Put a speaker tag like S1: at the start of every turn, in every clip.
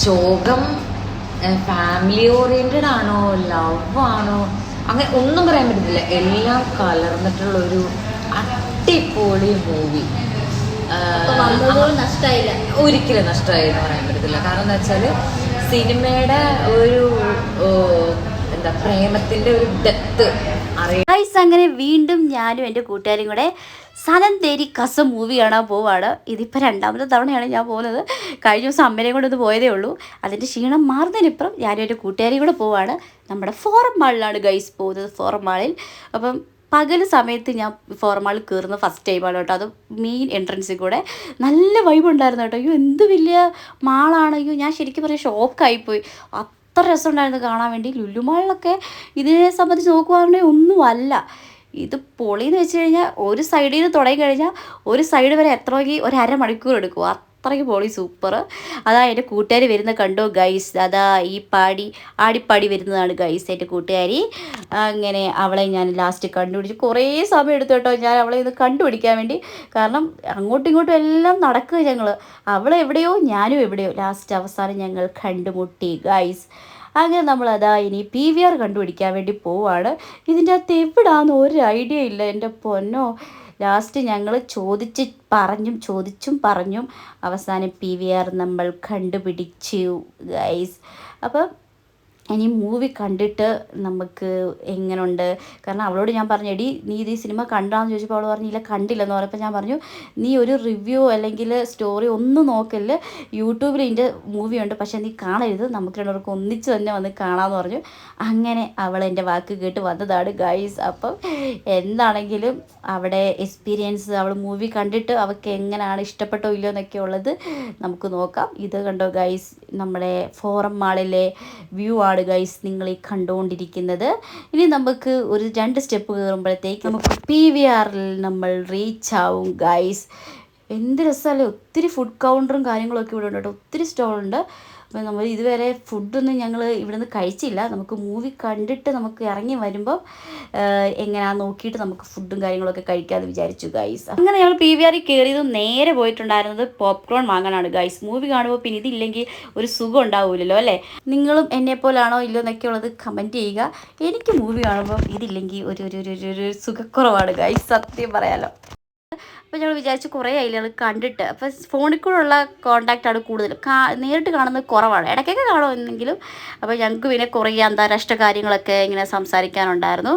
S1: ശോകം family oriented ആണോ love ആണോ? അങ്ങനെ ഒന്നും പറയാൻ പറ്റത്തില്ല. എല്ലാം കലർന്നിട്ടുള്ള ഒരു അടിപൊളി മൂവി ഒരിക്കലും നഷ്ടമായി എന്ന് പറയാൻ പറ്റത്തില്ല. കാരണം എന്താ വെച്ചാൽ സിനിമയുടെ ഒരു എന്താ പ്രേമത്തിന്റെ ഒരു ഡെത്ത്
S2: അറിയാം അങ്ങനെ വീണ്ടും ഞാനും എന്റെ കൂട്ടുകാരും കൂടെ സനം തേരി കസ മൂവി കാണാൻ പോവാണ്. ഇതിപ്പോൾ രണ്ടാമത്തെ തവണയാണ് ഞാൻ പോകുന്നത്. കഴിഞ്ഞ ദിവസം അമ്മേനെയും കൊണ്ട് ഒന്ന് പോയതേ ഉള്ളൂ. അതിന്റെ ക്ഷീണം മാറുന്നതിനിപ്പുറം ഞാനും എന്റെ കൂട്ടുകാരും കൂടെ പോവാണ്. നമ്മുടെ ഫോറം മാളിലാണ് ഗൈസ് പോകുന്നത് ഫോറം മാളിൽ. അപ്പം പകൽ സമയത്ത് ഞാൻ ഫോറം മാളിൽ കയറുന്ന ഫസ്റ്റ് ടൈമാണ് കേട്ടോ. അത് മെയിൻ എൻട്രൻസിൽ കൂടെ. നല്ല വൈബ് ഉണ്ടായിരുന്നു കേട്ടോ. അയ്യോ എന്ത് വലിയ മാളാണ്. അയ്യോ ഞാൻ ശരിക്കും പറയാം ഷോക്കായിപ്പോയി അത്ര രസമുണ്ടായിരുന്നു കാണാൻ വേണ്ടി. ലുലുമാളിലൊക്കെ ഇതിനെ സംബന്ധിച്ച് നോക്കുവാണെങ്കിൽ ഒന്നുമല്ല. ഇത് പൊളിന്ന് വെച്ച് കഴിഞ്ഞാൽ ഒരു സൈഡിൽ നിന്ന് തുടങ്ങി കഴിഞ്ഞാൽ ഒരു സൈഡ് വരെ എത്രയെങ്കിൽ ഒരു അരമണിക്കൂർ എടുക്കും. അത്രയ്ക്ക് പൊളി സൂപ്പർ അതാ എന്റെ കൂട്ടുകാരി വരുന്ന കണ്ടോ ഗൈസ് അതാ ഈ പാടി ആടിപ്പാടി വരുന്നതാണ് ഗൈസ് എന്റെ കൂട്ടുകാരി. അങ്ങനെ അവളെ ഞാൻ ലാസ്റ്റ് കണ്ടുപിടിച്ച് കുറേ സമയം എടുത്തു കേട്ടോ. ഞാൻ അവളെ ഇത് കണ്ടുപിടിക്കാൻ വേണ്ടി. കാരണം അങ്ങോട്ടും ഇങ്ങോട്ടും എല്ലാം നടക്കുക ഞങ്ങൾ അവളെവിടെയോ ഞാനും എവിടെയോ. ലാസ്റ്റ് അവസാനം ഞങ്ങൾ കണ്ടുമുട്ടി ഗൈസ് അങ്ങനെ നമ്മൾ അതാ ഇനി പി വി ആർ കണ്ടുപിടിക്കാൻ വേണ്ടി പോവാണ്. ഇതിന്റെ അകത്ത് എവിടാന്ന് ഒരു ഐഡിയ ഇല്ല. എന്റെ പൊന്നോ. ലാസ്റ്റ് ഞങ്ങൾ ചോദിച്ച് പറഞ്ഞും ചോദിച്ചും പറഞ്ഞും അവസാനം പി വി ആർ നമ്മൾ കണ്ടുപിടിച്ചു ഗൈസ് അപ്പം ഇനി മൂവി കണ്ടിട്ട് നമുക്ക് എങ്ങനെയുണ്ട് കാരണം അവളോട് ഞാൻ പറഞ്ഞു എടി നീ ഇത് ഈ സിനിമ കണ്ടാന്ന് ചോദിച്ചപ്പോൾ അവൾ പറഞ്ഞില്ല കണ്ടില്ലെന്ന് പറഞ്ഞപ്പോൾ ഞാൻ പറഞ്ഞു നീ ഒരു റിവ്യൂ അല്ലെങ്കിൽ സ്റ്റോറി ഒന്നും നോക്കല്ല്. യൂട്യൂബിൽ ഇതിന്റെ മൂവി ഉണ്ട് പക്ഷേ നീ കാണരുത്. നമുക്ക് രണ്ടുപേർക്ക് ഒന്നിച്ച് തന്നെ വന്ന് കാണാമെന്ന് പറഞ്ഞു. അങ്ങനെ അവൾ എന്റെ വാക്ക് കേട്ട് വന്നതാണ് ഗൈസ് അപ്പം എന്താണെങ്കിലും അവിടെ എക്സ്പീരിയൻസ് അവൾ മൂവി കണ്ടിട്ട് അവൾക്ക് എങ്ങനെയാണ് ഇഷ്ടപ്പെട്ടോ ഇല്ലയോ എന്നൊക്കെ ഉള്ളത് നമുക്ക് നോക്കാം. ഇത് കണ്ടോ ഗൈസ് നമ്മുടെ ഫോറം മാളിലെ വ്യൂ ആണ്. ഗൈസ് നിങ്ങൾ ഈ കണ്ടുകൊണ്ടിരിക്കുന്നത്. ഇനി നമുക്ക് ഒരു രണ്ട് സ്റ്റെപ്പ് കയറുമ്പോഴത്തേക്ക് നമുക്ക് പി വി ആറിൽ നമ്മൾ റീച്ച് ആവും ഗൈസ് എന്ത് രസമല്ലേ ഒത്തിരി ഫുഡ് കൗണ്ടറും കാര്യങ്ങളൊക്കെ ഇവിടെ ഉണ്ട് കേട്ടോ. ഒത്തിരി സ്റ്റോളുണ്ട് അപ്പോൾ നമ്മൾ ഇതുവരെ ഫുഡൊന്നും ഞങ്ങൾ ഇവിടെ നിന്ന് കഴിച്ചില്ല. നമുക്ക് മൂവി കണ്ടിട്ട് നമുക്ക് ഇറങ്ങി വരുമ്പോൾ എങ്ങനെയാണ് നോക്കിയിട്ട് നമുക്ക് ഫുഡും കാര്യങ്ങളൊക്കെ കഴിക്കാമെന്ന് വിചാരിച്ചു ഗൈസ് അങ്ങനെ ഞങ്ങൾ പി വി ആറിൽ കയറിയത് നേരെ പോയിട്ടുണ്ടായിരുന്നത് പോപ്കോൺ വാങ്ങാനാണ് ഗൈസ് മൂവി കാണുമ്പോൾ പിന്നെ ഇതില്ലെങ്കിൽ ഒരു സുഖം ഉണ്ടാവില്ലല്ലോ അല്ലേ? നിങ്ങളും എന്നെ പോലാണോ ഇല്ലോ എന്നൊക്കെ ഉള്ളത് കമന്റ് ചെയ്യുക. എനിക്ക് മൂവി കാണുമ്പോൾ ഇതില്ലെങ്കിൽ ഒരു- ഒരു ഒരു സുഖക്കുറവാണ് ഗൈസ് സത്യം പറയാലോ. അപ്പോൾ ഞങ്ങൾ വിചാരിച്ച് കുറേ ഞങ്ങൾ കണ്ടിട്ട്. അപ്പോൾ ഫോണിൽ കൂടെയുള്ള കോണ്ടാക്റ്റാണ് കൂടുതലും. കാ നേരിട്ട് കാണുന്നത് കുറവാണ്. ഇടയ്ക്കൊക്കെ കാണുമെന്നെങ്കിലും അപ്പോൾ ഞങ്ങൾക്ക് പിന്നെ കുറേ അന്താരാഷ്ട്ര കാര്യങ്ങളൊക്കെ ഇങ്ങനെ സംസാരിക്കാനുണ്ടായിരുന്നു.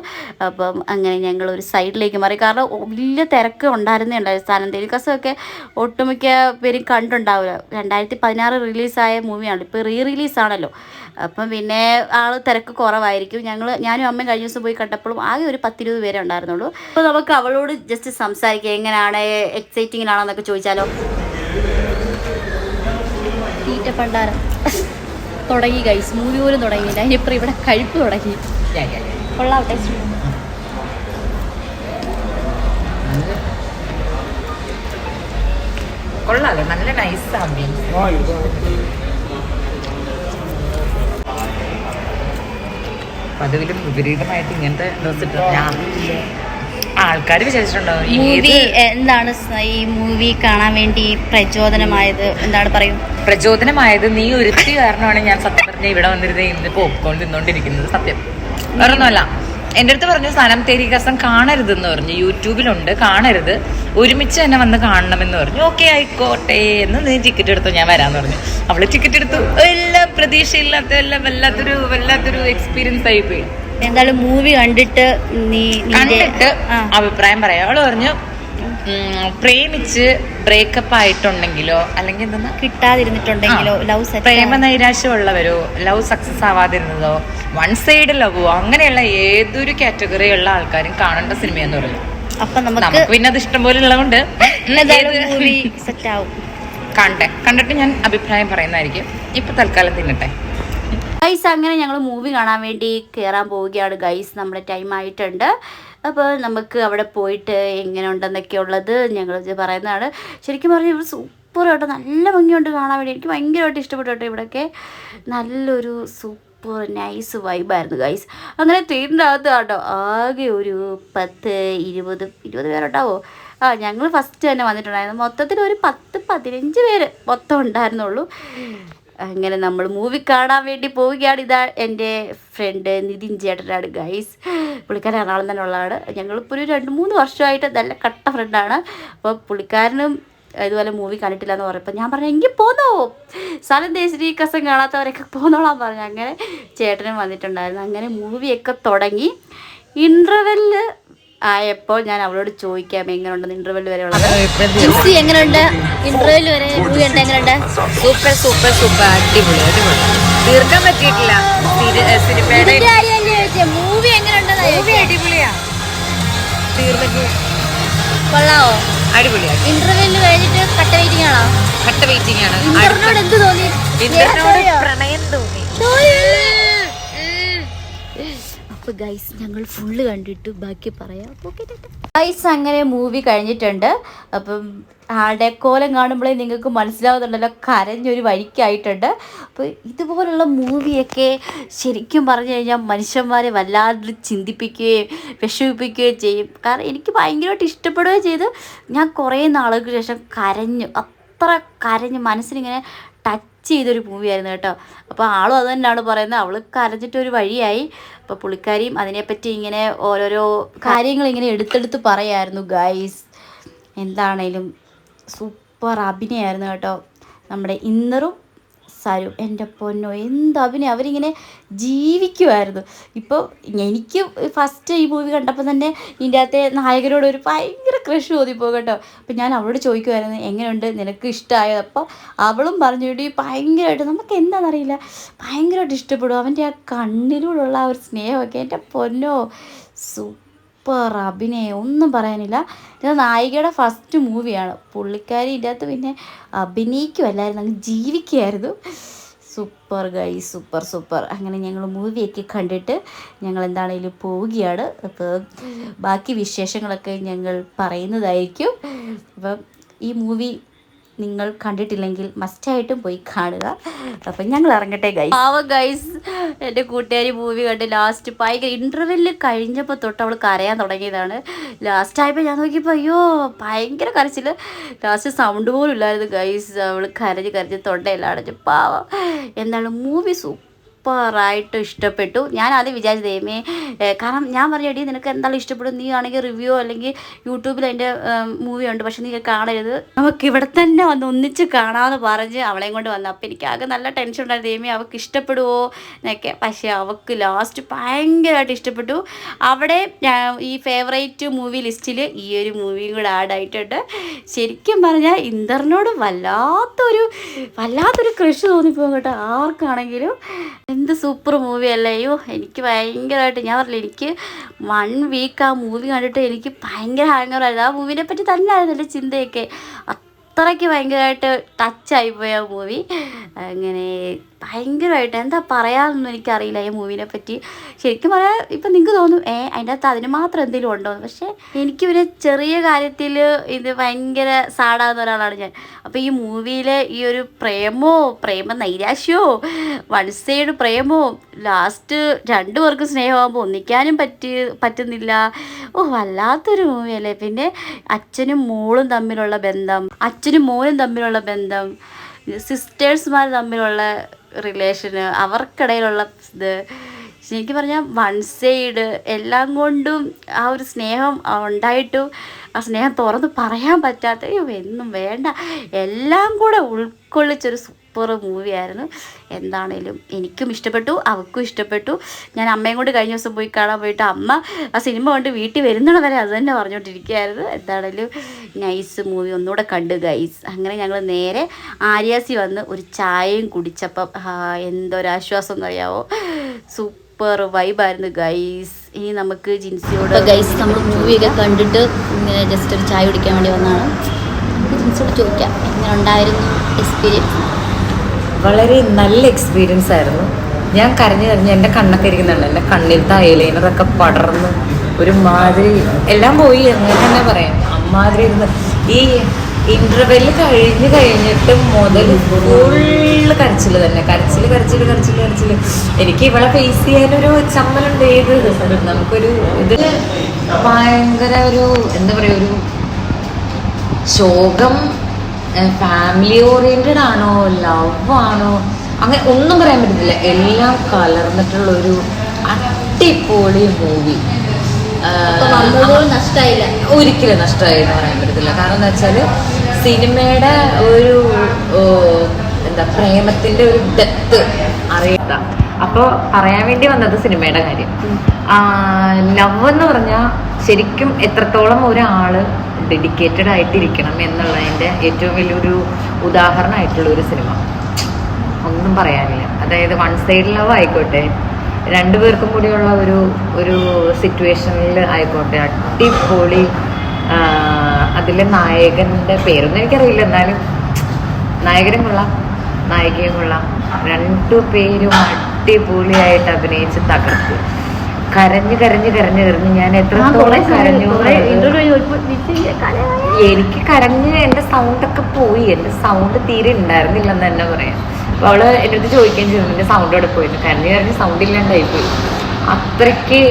S2: അപ്പം അങ്ങനെ ഞങ്ങൾ ഒരു സൈഡിലേക്ക് മാറി. കാരണം വലിയ തിരക്ക് ഉണ്ടായിരുന്നേ ഉണ്ടായിരുന്നു സ്ഥാനം തെലിക്കസമൊക്കെ ഒട്ടുമിക്ക പേരും കണ്ടുണ്ടാവില്ല രണ്ടായിരത്തി പതിനാറ് റിലീസായ മൂവിയാണ് ഇപ്പോൾ റീ റിലീസാണല്ലോ അപ്പം പിന്നെ ആൾ തിരക്ക് കുറവായിരിക്കും. ഞങ്ങൾ ഞാനും അമ്മയും കഴിഞ്ഞ ദിവസം പോയി കണ്ടപ്പോഴും ആകെ ഒരു പത്തിരുപത് പേരെ ഉണ്ടായിരുന്നുള്ളൂ. അപ്പോൾ നമുക്ക് അവളോട് ജസ്റ്റ് സംസാരിക്കാം. എങ്ങനെയാണ് എക്സൈറ്റിങ്ങിലാണോ എന്നൊക്കെ ചോദിച്ചാലോ? തീറ്റ പണ്ടാരം തുടങ്ങി ഗൈസ് മൂവി പോലും തുടങ്ങിയില്ല. അതിനിപ്പോൾ ഇവിടെ കഴിപ്പ് തുടങ്ങി. കൊള്ളാം ടേസ്റ്റ്
S1: കൊള്ളാലോ. നല്ല നൈസ് പതിവിലും വിപരീതമായിട്ട് ഇങ്ങനത്തെ ഡ്രസ് ഞാൻ ആൾക്കാർ വിചാരിച്ചിട്ടുണ്ടാവും ഈ
S2: മൂവി എന്താണ് ഈ മൂവി കാണാൻ വേണ്ടി പ്രചോദനമായത്? എന്താണ് പറയും?
S1: പ്രചോദനമായത് നീ ഒരുത്തി കാരണമാണ് ഞാൻ സത്യം പറഞ്ഞ ഇവിടെ വന്നിരുന്നത് ഇന്ന് പോപ്കോൺ തിന്നോണ്ടിരിക്കുന്നത്. സത്യം. വേറൊന്നുമല്ല. എന്റെ അടുത്ത് പറഞ്ഞു സനം തേരികസം കാണരുതെന്ന് പറഞ്ഞു. യൂട്യൂബിലുണ്ട് കാണരുത്. ഒരുമിച്ച് തന്നെ വന്ന് കാണണമെന്ന് പറഞ്ഞു. ഓക്കെ ആയിക്കോട്ടെ. എന്ന് നീ ടിക്കറ്റ് എടുത്തു ഞാൻ വരാമെന്ന് പറഞ്ഞു. അവൾ ടിക്കറ്റ് എടുത്തു. എല്ലാം പ്രതീക്ഷയില്ലാത്ത എല്ലാം വല്ലാത്തൊരു വല്ലാത്തൊരു എക്സ്പീരിയൻസ് പോയി.
S2: എന്തായാലും മൂവി കണ്ടിട്ട് നീ
S1: കണ്ടിട്ട് അഭിപ്രായം പറയാം. അവൾ പറഞ്ഞു പ്രേമിച്ച് ബ്രേക്കപ്പ് ആയിട്ടുണ്ടെങ്കിലോ അല്ലെങ്കിൽ എന്താ
S2: കിട്ടാതിരുന്നിട്ടുണ്ടെങ്കിലോ ലവ്
S1: പ്രേമ നൈരാശ്യമുള്ളവരോ ലവ് സക്സസ് ആവാതിരുന്നതോ വൺ സൈഡ് ലവോ അങ്ങനെയുള്ള ഏതൊരു കാറ്റഗറി ഉള്ള ആൾക്കാരും കാണേണ്ട സിനിമ എന്ന് പറഞ്ഞു
S2: അപ്പൊ നമുക്ക്
S1: പിന്നെ അത് ഇഷ്ടംപോലെ ഉള്ളതുകൊണ്ട്
S2: സെറ്റ് ആവും.
S1: കണ്ടേ. കണ്ടിട്ട് ഞാൻ അഭിപ്രായം പറയുന്നതായിരിക്കും. ഇപ്പൊ തൽക്കാലം തിന്നട്ടെ.
S2: ഗൈസ് അങ്ങനെ ഞങ്ങൾ മൂവി കാണാൻ വേണ്ടി കയറാൻ പോവുകയാണ്. ഗൈസ് നമ്മുടെ ടൈം ആയിട്ടുണ്ട്. അപ്പോൾ നമുക്ക് അവിടെ പോയിട്ട് എങ്ങനെ ഉണ്ടെന്നൊക്കെ ഉള്ളത് ഞങ്ങൾ പറയുന്നതാണ്. ശരിക്കും പറഞ്ഞാൽ ഇവിടെ സൂപ്പറായിട്ട് നല്ല ഭംഗിയുണ്ട് കാണാൻ വേണ്ടി. എനിക്ക് ഭയങ്കരമായിട്ട് ഇഷ്ടപ്പെട്ടു കേട്ടോ ഇവിടെയൊക്കെ നല്ലൊരു സൂപ്പർ നൈസ് വൈബായിരുന്നു ഗൈസ്. അങ്ങനെ ട്രെയിനിന്റെ അകത്ത് കേട്ടോ ആകെ ഒരു പത്ത് ഇരുപത് ഇരുപത് പേരുണ്ടാവോ? ആ ഞങ്ങൾ ഫസ്റ്റ് തന്നെ വന്നിട്ടുണ്ടായിരുന്നു. മൊത്തത്തിൽ ഒരു പത്ത് പതിനഞ്ച് പേര് മൊത്തം ഉണ്ടായിരുന്നുള്ളൂ. അങ്ങനെ നമ്മൾ മൂവി കാണാൻ വേണ്ടി പോവുകയാണ് ഇതാ എന്റെ ഫ്രണ്ട് നിതിൻ ചേട്ടനാണ് ഗൈസ് പുള്ളിക്കാരൻ എറണാകുളം തന്നെ ഉള്ളതാണ്. ഞങ്ങളിപ്പോൾ ഒരു രണ്ട് മൂന്ന് വർഷമായിട്ട് നല്ല കട്ട ഫ്രണ്ടാണ് അപ്പോൾ പുള്ളിക്കാരനും ഇതുപോലെ മൂവി കണ്ടിട്ടില്ല എന്ന് പറഞ്ഞപ്പോൾ ഞാൻ പറഞ്ഞു എങ്കിൽ പോന്നോ? സ്ഥലം ദേശീയ കസം കാണാത്തവരൊക്കെ പോന്നോളാൻ പറഞ്ഞു. അങ്ങനെ ചേട്ടനും വന്നിട്ടുണ്ടായിരുന്നു. അങ്ങനെ മൂവിയൊക്കെ തുടങ്ങി. ഇന്റർവെല്ല് ആയപ്പോൾ ഞാൻ അവളോട് ചോദിക്കാം എങ്ങനെയുണ്ടെന്ന് ഇന്റർവെല്ല് വരെ ഉള്ളത്?
S3: ജിൻസി എങ്ങനെയുണ്ട്? ഇന്റർവ്യൂൽ വരെ എങ്ങനെയുണ്ട്?
S1: Super super super. അടിപൊളി അടിപൊളി. തീർക്കാൻ പറ്റിയിട്ടില്ല. സിനിമയുടെ
S3: മൂവി എങ്ങനെയുണ്ടെന്ന്
S1: മൂവി അടിപൊളിയാ. തീർന്നിട്ട്
S3: കൊള്ളാവോ?
S1: അടിപൊളിയാ
S3: ഇന്റർവ്യൂൽ കഴിഞ്ഞിട്ട് കട്ട വെയിറ്റിംഗ് ആണോ?
S1: കട്ട വെയിറ്റിംഗ് ആണ്.
S3: ഇന്റർനോട് എന്ത് തോന്നി?
S1: ഇന്റർനോട് പ്രണയം തോന്നി.
S2: അപ്പോൾ ഗൈസ് ഞങ്ങൾ ഫുള്ള് കണ്ടിട്ട് ബാക്കി പറയാം. ഗൈസ് അങ്ങനെ മൂവി കഴിഞ്ഞിട്ടുണ്ട്. അപ്പം ആളുടെ കോലം കാണുമ്പോഴേ നിങ്ങൾക്ക് മനസ്സിലാവുന്നുണ്ടല്ലോ കരഞ്ഞൊരു വഴിക്കായിട്ടുണ്ട്. അപ്പോൾ ഇതുപോലുള്ള മൂവിയൊക്കെ ശരിക്കും പറഞ്ഞു കഴിഞ്ഞാൽ മനുഷ്യന്മാരെ വല്ലാതെ ചിന്തിപ്പിക്കുകയും വിഷമിപ്പിക്കുകയും ചെയ്യും. കാരണം എനിക്ക് ഭയങ്കരമായിട്ട് ഇഷ്ടപ്പെടുകയും ചെയ്ത് ഞാൻ കുറേ നാളുകൾക്ക് ശേഷം കരഞ്ഞു. അത്ര കരഞ്ഞ് മനസ്സിനിങ്ങനെ ടച്ച് ചെയ്തൊരു മൂവിയായിരുന്നു കേട്ടോ. അപ്പോൾ ആളും അത് തന്നെയാണ് പറയുന്നത്. അവൾ കരഞ്ഞിട്ടൊരു വഴിയായി. അപ്പോൾ പുള്ളിക്കാരിയും അതിനെപ്പറ്റി ഇങ്ങനെ ഓരോരോ കാര്യങ്ങൾ ഇങ്ങനെ എടുത്തെടുത്ത് പറയായിരുന്നു ഗൈസ് എന്താണേലും സൂപ്പർ അഭിനയമായിരുന്നു കേട്ടോ. നമ്മുടെ ഇന്നറും സരും എന്റെ പൊന്നോ എന്താ അഭിനയം. അവരിങ്ങനെ ജീവിക്കുമായിരുന്നു ഇപ്പോൾ എനിക്ക് ഫസ്റ്റ് ഈ മൂവി കണ്ടപ്പോൾ തന്നെ ഇതിന്റെ അകത്തെ നായകരോട് ഒരു ഭയങ്കര ക്രഷ് തോന്നിപ്പോ കേട്ടോ. അപ്പം ഞാൻ അവളോട് ചോദിക്കുമായിരുന്നു എങ്ങനെയുണ്ട് നിനക്ക് ഇഷ്ടമായോ അപ്പോൾ അവളും പറഞ്ഞു കൂടി ഭയങ്കരമായിട്ട് നമുക്ക് എന്താണെന്നറിയില്ല ഭയങ്കരമായിട്ട് ഇഷ്ടപ്പെടും. അവന്റെ ആ കണ്ണിലൂടെയുള്ള ആ ഒരു സ്നേഹമൊക്കെ എന്റെ പൊന്നോ സൂപ്പർ അഭിനയം ഒന്നും പറയാനില്ല. ഇത് നായികയുടെ ഫസ്റ്റ് മൂവിയാണ് പുള്ളിക്കാരി ഇല്ലാത്ത പിന്നെ അഭിനയിക്കുമല്ലായിരുന്നു അങ്ങ് ജീവിക്കുകയായിരുന്നു സൂപ്പർ ഗൈ സൂപ്പർ സൂപ്പർ. അങ്ങനെ ഞങ്ങൾ മൂവിയൊക്കെ കണ്ടിട്ട് ഞങ്ങൾ എന്താണേലും പോവുകയാണ്. അപ്പോൾ ബാക്കി വിശേഷങ്ങളൊക്കെ ഞങ്ങൾ പറയുന്നതായിരിക്കും. അപ്പം ഈ മൂവി നിങ്ങൾ കണ്ടിട്ടില്ലെങ്കിൽ മസ്റ്റായിട്ടും പോയി കാണുക. അപ്പം ഞങ്ങൾ ഇറങ്ങട്ടെ ഗൈസ് പാവ ഗൈസ് എന്റെ കൂട്ടുകാരി മൂവി കണ്ട് ലാസ്റ്റ് ഭയങ്കര ഇന്റർവെല്ല് കഴിഞ്ഞപ്പോൾ തൊട്ട് അവൾ കരയാൻ തുടങ്ങിയതാണ്. ലാസ്റ്റ് ആയപ്പോൾ ഞാൻ നോക്കിയപ്പോൾ അയ്യോ ഭയങ്കര കരച്ചിൽ ലാസ്റ്റ് സൗണ്ട് പോലും ഇല്ലായിരുന്നു ഗൈസ് അവൾ കരഞ്ഞ് കരഞ്ഞ് തൊണ്ടയെല്ലാം പാവ. എന്താണ് മൂവി സൂപ്പറായിട്ട് ഇഷ്ടപ്പെട്ടു. ഞാൻ ആദ്യം വിചാരിച്ചു ദൈവമേ കാരണം ഞാൻ പറഞ്ഞു നിനക്ക് എന്തായാലും ഇഷ്ടപ്പെടും. നീ ആണെങ്കിൽ റിവ്യൂ അല്ലെങ്കിൽ യൂട്യൂബിൽ അതിന്റെ മൂവി ഉണ്ട് പക്ഷെ നീ കാണരുത്. നമുക്ക് ഇവിടെ തന്നെ വന്ന് ഒന്നിച്ച് കാണാമെന്ന് പറഞ്ഞ് അവളെയും കൊണ്ട് വന്നു. അപ്പോൾ എനിക്ക് ആകെ നല്ല ടെൻഷൻ ഉണ്ടായിരുന്നു. ദൈവമേ അവൾക്ക് ഇഷ്ടപ്പെടുമോ എന്നൊക്കെ. പക്ഷേ അവൾക്ക് ലാസ്റ്റ് ഭയങ്കരമായിട്ട് ഇഷ്ടപ്പെട്ടു. അവിടെ ഈ ഫേവറേറ്റ് മൂവി ലിസ്റ്റിൽ ഈ ഒരു മൂവിയും കൂടെ ആഡ് ആയിട്ടുണ്ട്. ശരിക്കും പറഞ്ഞാൽ ഇന്ദറിനോട് വല്ലാത്തൊരു വല്ലാത്തൊരു കൃഷി തോന്നിപ്പോകും ആർക്കാണെങ്കിലും. എന്ത് സൂപ്പർ മൂവി അല്ലേ? അയ്യോ എനിക്ക് ഭയങ്കരമായിട്ട് ഞാൻ പറഞ്ഞില്ല എനിക്ക് വൺ വീക്ക് ആ മൂവി കണ്ടിട്ട് എനിക്ക് ഭയങ്കര ഹാങ്ങറായിരുന്നു ആ മൂവിനെ പറ്റി തന്നെയായിരുന്നു എന്റെ ചിന്തയൊക്കെ. അത്രയ്ക്ക് ഭയങ്കരമായിട്ട് ടച്ചായി പോയ മൂവി അങ്ങനെ ഭയങ്കരമായിട്ട് എന്താ പറയാമെന്നൊന്നും എനിക്കറിയില്ല ഈ മൂവിനെ പറ്റി. ശരിക്കും പറയാൻ ഇപ്പം നിങ്ങൾക്ക് തോന്നും ഏ അതിന്റെ അകത്ത് അതിന് മാത്രം എന്തെങ്കിലും ഉണ്ടോ? പക്ഷേ എനിക്ക് പിന്നെ ചെറിയ കാര്യത്തിൽ ഇത് ഭയങ്കര സാഡാകുന്ന ഒരാളാണ് ഞാൻ. അപ്പോൾ ഈ മൂവിയിലെ ഈ ഒരു പ്രേമോ പ്രേമ നൈരാശ്യോ വൺ സൈഡ് പ്രേമോ ലാസ്റ്റ് രണ്ടു പേർക്ക് സ്നേഹമാകുമ്പോൾ ഒന്നിക്കാനും പറ്റി പറ്റുന്നില്ല. ഓ വല്ലാത്തൊരു മൂവിയല്ലേ പിന്നെ അച്ഛനും മോളും തമ്മിലുള്ള ബന്ധം. അച്ഛനും മോനും തമ്മിലുള്ള ബന്ധം സിസ്റ്റേഴ്സ്മാർ തമ്മിലുള്ള റിലേഷന് അവർക്കിടയിലുള്ള ഇത് ശരിക്കും പറഞ്ഞാൽ വൺ സൈഡ് എല്ലാം കൊണ്ടും ആ ഒരു സ്നേഹം ഉണ്ടായിട്ടും ആ സ്നേഹം തുറന്ന് പറയാൻ പറ്റാത്ത എന്നും വേണ്ട. എല്ലാം കൂടെ ഉൾക്കൊള്ളിച്ചൊരു സൂപ്പർ മൂവിയായിരുന്നു എന്താണേലും എനിക്കും ഇഷ്ടപ്പെട്ടു അവൾക്കും ഇഷ്ടപ്പെട്ടു. ഞാൻ അമ്മയും കൊണ്ട് കഴിഞ്ഞ ദിവസം പോയി കാണാൻ പോയിട്ട് അമ്മ ആ സിനിമ കൊണ്ട് വീട്ടിൽ വരുന്നത് വരെ അത് തന്നെ പറഞ്ഞുകൊണ്ടിരിക്കുകയായിരുന്നു എന്താണേലും നൈസ് മൂവി ഒന്നുകൂടെ കണ്ടു ഗൈസ് അങ്ങനെ ഞങ്ങൾ നേരെ ആര്യാസി വന്ന് ഒരു ചായയും കുടിച്ചപ്പം എന്തൊരാശ്വാസം എന്നറിയാവോ? സൂപ്പർ വൈബായിരുന്നു ഗൈസ് ഇനി നമുക്ക് ജിൻസിയോട്
S3: ഗൈസ് നമ്മൾ മൂവിയൊക്കെ കണ്ടിട്ട് ഇങ്ങനെ ജസ്റ്റ് ഒരു ചായ കുടിക്കാൻ വേണ്ടി വന്നതാണ്. ജിൻസിയോട് ചോദിക്കാം എങ്ങനെ ഉണ്ടായിരുന്നു എക്സ്പീരിയൻസ്
S1: വളരെ നല്ല എക്സ്പീരിയൻസ് ആയിരുന്നു. ഞാൻ കരഞ്ഞു കരഞ്ഞ് എന്റെ കണ്ണൊക്കെ ഇരിക്കുന്നുണ്ട്. എന്റെ കണ്ണിലത്തെ ഐലൈനറൊക്കെ പടർന്നു ഒരു മാതിരി എല്ലാം പോയി അങ്ങനെ തന്നെ പറയാം. അമ്മാതിരി ഇരുന്ന്. ഈ ഇന്റർവെൽ കഴിഞ്ഞ് കഴിഞ്ഞിട്ട് മുതൽ ഫുള്ള് കരച്ചിൽ തന്നെ. കരച്ചിൽ കരച്ചിൽ കരച്ചിൽ കരച്ചിൽ എനിക്ക് ഇവളെ ഫേസ് ചെയ്യാനൊരു ചമ്മലുണ്ട് ഏത് നമുക്കൊരു ഇത് ഭയങ്കര ഒരു എന്താ പറയുക ഒരു ശോകം ഫാമിലി ഓറിയന്റഡ് ആണോ ലവ് ആണോ? അങ്ങനെ ഒന്നും പറയാൻ പറ്റത്തില്ല. എല്ലാം കലർന്നിട്ടുള്ള ഒരു അടിപൊളി മൂവി ഒരിക്കലും നഷ്ടമായി എന്ന് പറയാൻ പറ്റത്തില്ല. കാരണം എന്താ വെച്ചാൽ സിനിമയുടെ ഒരു എന്താ പ്രേമത്തിന്റെ ഒരു ഡെത്ത് അറിയാത്ത അപ്പോൾ പറയാൻ വേണ്ടി വന്നത് സിനിമയുടെ കാര്യം. ലവ് എന്ന് പറഞ്ഞാൽ ശരിക്കും എത്രത്തോളം ഒരാൾ ഡെഡിക്കേറ്റഡ് ആയിട്ടിരിക്കണം എന്നുള്ളതിന്റെ ഏറ്റവും വലിയൊരു ഉദാഹരണമായിട്ടുള്ള ഒരു സിനിമ. ഒന്നും പറയാനില്ല. അതായത് വൺ സൈഡ് ലവ് ആയിക്കോട്ടെ രണ്ടുപേർക്കും കൂടിയുള്ള ഒരു ഒരു സിറ്റുവേഷനിൽ ആയിക്കോട്ടെ അടിപൊളി അതിലെ നായകന്റെ പേരൊന്നും എനിക്കറിയില്ല. എന്നാലും നായകനും കൊള്ളാം. നായികയും കൊള്ളാം രണ്ടു പേരും അടിപൊളിയായിട്ട് അഭിനയിച്ച് തകർത്തു. കരഞ്ഞ് കരഞ്ഞ് കരഞ്ഞ് കരഞ്ഞ് ഞാൻ എത്രത്തോളം കരഞ്ഞു എനിക്ക് കരഞ്ഞ് സൗണ്ട് ഒക്കെ പോയി. എന്റെ സൗണ്ട് തീരെ ഉണ്ടായിരുന്നില്ലെന്ന് തന്നെ പറയാം. അപ്പോൾ അവൾ എന്റെ അടുത്ത് ചോദിക്കുകയും ചെയ്തു എന്റെ സൗണ്ട് അവിടെ പോയിരുന്നു കരഞ്ഞ് കരഞ്ഞ് സൗണ്ട് ഇല്ലാണ്ടായി പോയി. അത്രയ്ക്ക്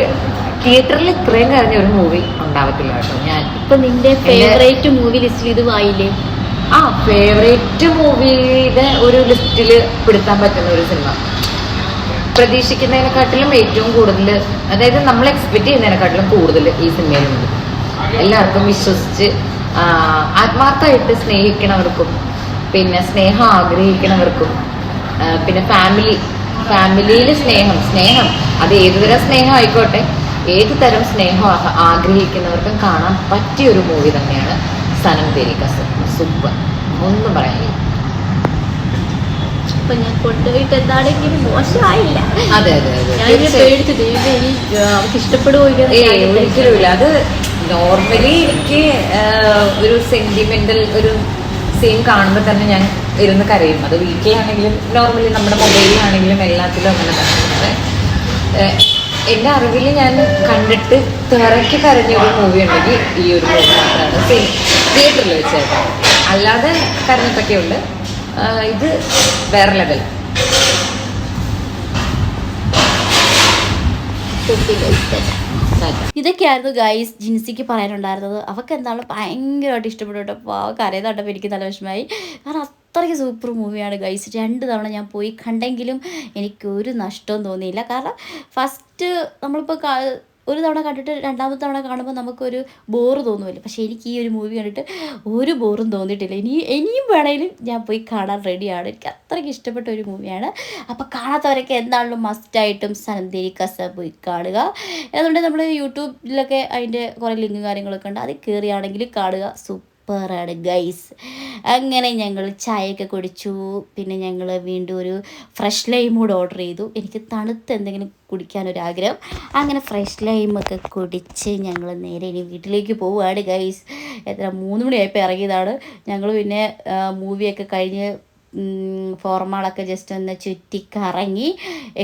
S1: തിയേറ്ററിൽ ഇത്രയും കരഞ്ഞ ഒരു മൂവി ഉണ്ടാവത്തില്ല കേട്ടോ. ഞാൻ
S3: ഇപ്പൊ നിന്റെ ഫേവറേറ്റ് മൂവി ലിസ്റ്റിൽ ഇത് വായില്ലേ?
S1: ആ ഫേവറേറ്റ് മൂവിയുടെ ഒരു ലിസ്റ്റിൽ പെടുത്താൻ പറ്റുന്ന ഒരു സിനിമ പ്രതീക്ഷിക്കുന്നതിനെക്കാട്ടിലും ഏറ്റവും കൂടുതൽ അതായത് നമ്മൾ എക്സ്പെക്ട് ചെയ്യുന്നതിനെക്കാട്ടിലും കൂടുതൽ ഈ സിനിമയിലുണ്ട് എല്ലാവർക്കും വിശ്വസിച്ച് ആത്മാർത്ഥമായിട്ട് സ്നേഹിക്കണവർക്കും പിന്നെ സ്നേഹം ആഗ്രഹിക്കണവർക്കും പിന്നെ ഫാമിലി ഫാമിലിയിൽ സ്നേഹം സ്നേഹം അത് ഏതുതരം സ്നേഹം ആയിക്കോട്ടെ ഏത് തരം സ്നേഹം ആഗ്രഹിക്കുന്നവർക്കും കാണാൻ പറ്റിയ ഒരു മൂവി തന്നെയാണ് സനം തേരി കസം സൂപ്പർ ഒന്നും പറയാനില്ല
S3: അപ്പൊ ഞാൻ കൊണ്ടുപോയിട്ട് എന്താണെങ്കിലും മോശമായില്ല.
S1: അതെ അതെ.
S3: പേടിച്ചു ദൈവം ഇനി ആ, അവർക്ക് ഇഷ്ടപ്പെടുമോ ഇല്ലെന്ന്
S1: ഏയ്
S3: ഞാൻ
S1: ഒരിക്കലും അത് നോർമലി എനിക്ക് ഒരു സെന്റിമെന്റൽ ഒരു സീൻ കാണുമ്പോൾ തന്നെ ഞാൻ ഇരുന്ന് കരയും. അത് വീട്ടിലാണെങ്കിലും നോർമലി നമ്മുടെ മൊബൈലിലാണെങ്കിലും എല്ലാത്തിലും അങ്ങനെ തന്നെ എന്റെ അറിവിൽ ഞാൻ കണ്ടിട്ട് തിറക്കി കരഞ്ഞ ഒരു മൂവി ഉണ്ടെങ്കിൽ ഈ ഒരു മൂവി മാത്രമാണ്. തിയേറ്ററിൽ വെച്ചായിട്ട് അല്ലാതെ കരഞ്ഞിട്ടൊക്കെ ഉണ്ട്. ഇത് വേറെ ലെവൽ
S2: ഇതൊക്കെയായിരുന്നു ഗൈസ് ജിൻസിക്ക് പറയാനുണ്ടായിരുന്നത്. അവൾക്ക് എന്താണ് ഭയങ്കരമായിട്ട് ഇഷ്ടപ്പെട്ടു കേട്ടോ. അപ്പോൾ അവൾക്ക് അറിയാതാട്ടപ്പോൾ എനിക്ക് നല്ല വിഷമമായി. കാരണം അത്രയ്ക്ക് സൂപ്പർ മൂവിയാണ് ഗൈസ് രണ്ട് തവണ ഞാൻ പോയി കണ്ടെങ്കിലും എനിക്കൊരു നഷ്ടവും തോന്നിയില്ല. കാരണം ഫസ്റ്റ് നമ്മളിപ്പോൾ ഒരു തവണ കണ്ടിട്ട് രണ്ടാമത്തെ തവണ കാണുമ്പോൾ നമുക്കൊരു ബോറ് തോന്നുമല്ലോ. പക്ഷേ എനിക്ക് ഈ ഒരു മൂവി കണ്ടിട്ട് ഒരു ബോറും തോന്നിയിട്ടില്ല. ഇനി ഇനിയും വേണമെങ്കിലും ഞാൻ പോയി കാണാൻ റെഡിയാണ് എനിക്ക് അത്രയ്ക്ക് ഇഷ്ടപ്പെട്ട ഒരു മൂവിയാണ് അപ്പോൾ കാണാത്തവരൊക്കെ എന്താണെങ്കിലും മസ്റ്റായിട്ടും സനന്തേരി കസ പോയി കാണുക. അതുകൊണ്ട് നമ്മൾ യൂട്യൂബിലൊക്കെ അതിന്റെ കുറേ ലിങ്കും കാര്യങ്ങളൊക്കെ ഉണ്ട്. അതിൽ കയറിയാണെങ്കിൽ കാണുക. സൂപ്പറാണ് ഗൈസ് അങ്ങനെ ഞങ്ങൾ ചായയൊക്കെ കുടിച്ചു. പിന്നെ ഞങ്ങൾ വീണ്ടും ഒരു ഫ്രഷ് ലൈം കൂടെ ഓർഡർ ചെയ്തു. എനിക്ക് തണുത്ത് എന്തെങ്കിലും കുടിക്കാനൊരാഗ്രഹം അങ്ങനെ ഫ്രഷ് ലൈമൊക്കെ കുടിച്ച് ഞങ്ങൾ നേരെ ഇനി വീട്ടിലേക്ക് പോവുകയാണ് ഗൈസ് എത്ര മൂന്ന് മണിയായപ്പോൾ ഇറങ്ങിയതാണ്. ഞങ്ങൾ പിന്നെ മൂവിയൊക്കെ കഴിഞ്ഞ് ഫോർമാളൊക്കെ ജസ്റ്റ് ഒന്ന് ചുറ്റി കറങ്ങി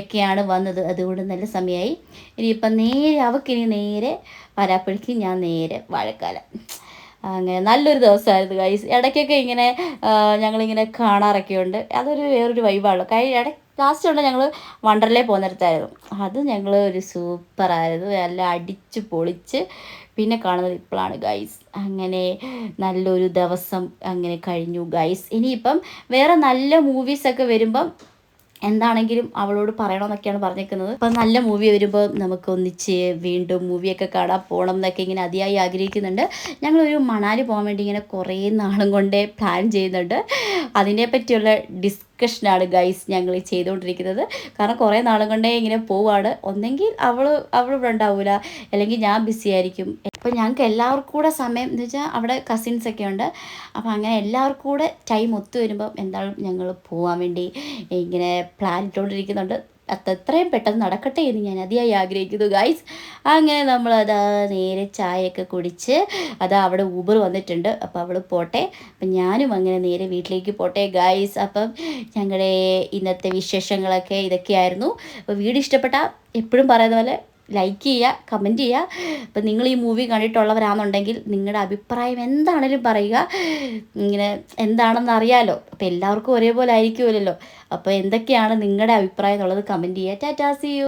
S2: ഒക്കെയാണ് വന്നത്. അതുകൊണ്ട് നല്ല സമയമായി ഇനിയിപ്പം നേരെ അവക്കിനി നേരെ വരാപ്പഴിക്ക് ഞാൻ നേരെ വാഴക്കാലം. അങ്ങനെ നല്ലൊരു ദിവസമായിരുന്നു ഗൈസ് ഇടയ്ക്കൊക്കെ ഇങ്ങനെ ഞങ്ങളിങ്ങനെ കാണാറൊക്കെ ഉണ്ട് അതൊരു വേറൊരു വൈബാണല്ലോ കഴിഞ്ഞ ഇട ലാസ്റ്റ് ഉണ്ട് ഞങ്ങൾ വണ്ടർലേ പോകുന്നിടത്തായിരുന്നു അത് ഞങ്ങൾ ഒരു സൂപ്പറായിരുന്നു. നല്ല അടിച്ച് പൊളിച്ച് പിന്നെ കാണുന്നത് ഇപ്പോഴാണ് ഗൈസ് അങ്ങനെ നല്ലൊരു ദിവസം അങ്ങനെ കഴിഞ്ഞു ഗൈസ് ഇനിയിപ്പം വേറെ നല്ല മൂവീസൊക്കെ വരുമ്പം എന്താണെങ്കിലും അവളോട് പറയണമെന്നൊക്കെയാണ് പറഞ്ഞേക്കുന്നത്. അപ്പം നല്ല മൂവി വരുമ്പോൾ നമുക്ക് ഒന്നിച്ച് വീണ്ടും മൂവിയൊക്കെ കാണാൻ പോകണം എന്നൊക്കെ ഇങ്ങനെ അതിയായി ആഗ്രഹിക്കുന്നുണ്ട്. ഞങ്ങളൊരു മണാലി പോകാൻ വേണ്ടി ഇങ്ങനെ കുറേ നാളും കൊണ്ടേ പ്ലാൻ ചെയ്യുന്നുണ്ട്. അതിനെ പറ്റിയുള്ള ഡിസ്കഷനാണ് ഗൈസ് ഞങ്ങൾ ചെയ്തുകൊണ്ടിരിക്കുന്നത്. കാരണം കുറേ നാളും കൊണ്ടേ ഇങ്ങനെ പോവാണ്. ഒന്നെങ്കിൽ അവൾ അവൾ ഇവിടെ ഉണ്ടാവില്ല അല്ലെങ്കിൽ ഞാൻ ബിസി ആയിരിക്കും. അപ്പോൾ ഞങ്ങൾക്ക് എല്ലാവർക്കും കൂടെ സമയം എന്ന് വെച്ചാൽ അവിടെ കസിൻസ് ഒക്കെ ഉണ്ട്. അപ്പോൾ അങ്ങനെ എല്ലാവർക്കും കൂടെ ടൈം ഒത്തു വരുമ്പം എന്തായാലും ഞങ്ങൾ പോകാൻ വേണ്ടി ഇങ്ങനെ പ്ലാൻ ഇട്ടുകൊണ്ടിരിക്കുന്നുണ്ട് അത് എത്രയും പെട്ടെന്ന് നടക്കട്ടെ എന്ന് ഞാൻ അതിയായി ആഗ്രഹിക്കുന്നു ഗൈസ് അങ്ങനെ നമ്മൾ അതാ നേരെ ചായയൊക്കെ കുടിച്ച് അതാ അവിടെ ഊബർ വന്നിട്ടുണ്ട്. അപ്പോൾ അവൾ പോട്ടെ. അപ്പം ഞാനും അങ്ങനെ നേരെ വീട്ടിലേക്ക് പോട്ടെ ഗൈസ് അപ്പം ഞങ്ങളുടെ ഇന്നത്തെ വിശേഷങ്ങളൊക്കെ ഇതൊക്കെയായിരുന്നു. അപ്പോൾ വീട് ഇഷ്ടപ്പെട്ട എപ്പോഴും പറയുന്ന പോലെ ലൈക്ക് ചെയ്യുക കമന്റ് ചെയ്യുക. അപ്പം നിങ്ങൾ ഈ മൂവി കണ്ടിട്ടുള്ളവരാണെന്നുണ്ടെങ്കിൽ നിങ്ങളുടെ അഭിപ്രായം എന്താണേലും പറയുക. ഇങ്ങനെ എന്താണെന്ന് അറിയാലോ. അപ്പം എല്ലാവർക്കും ഒരേപോലെ ആയിരിക്കുമല്ലോ. അപ്പോൾ എന്തൊക്കെയാണ് നിങ്ങളുടെ അഭിപ്രായം എന്നുള്ളത് കമന്റ് ചെയ്യുക. Tata C U